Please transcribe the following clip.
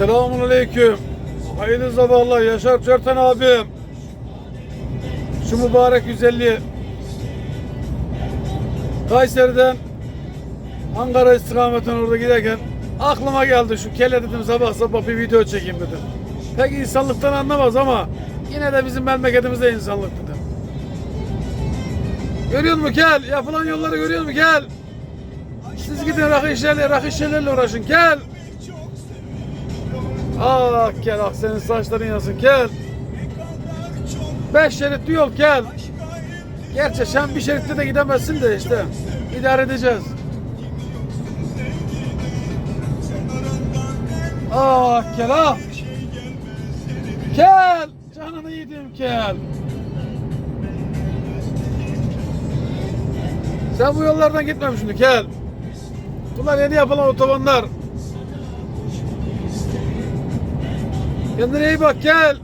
Selamun Aleyküm. Hayırlı sabahlar Yaşar Çörten abim. Şu mübarek güzelliği. Kayseri'den Ankara istikametine orada giderken aklıma geldi şu kele dedim sabah sabah bir video çekeyim dedim. Pek insanlıktan anlamaz ama yine de bizim memleketimizde insanlık dedim. Görüyor musun gel? Yapılan yolları görüyor musun gel? Siz gidin rakı işlerle, rakı işlerle uğraşın gel. Ah gel ah senin saçların yansın gel. Beş şeritli yol gel. Gerçi sen bir şeritte de gidemezsin de işte. İdare edeceğiz. Ah gel ah. Gel. Canını yedim gel. Sen bu yollardan gitmemişsin gel. Bunlar yeni yapılan otobanlar. Kendine iyi bak gel.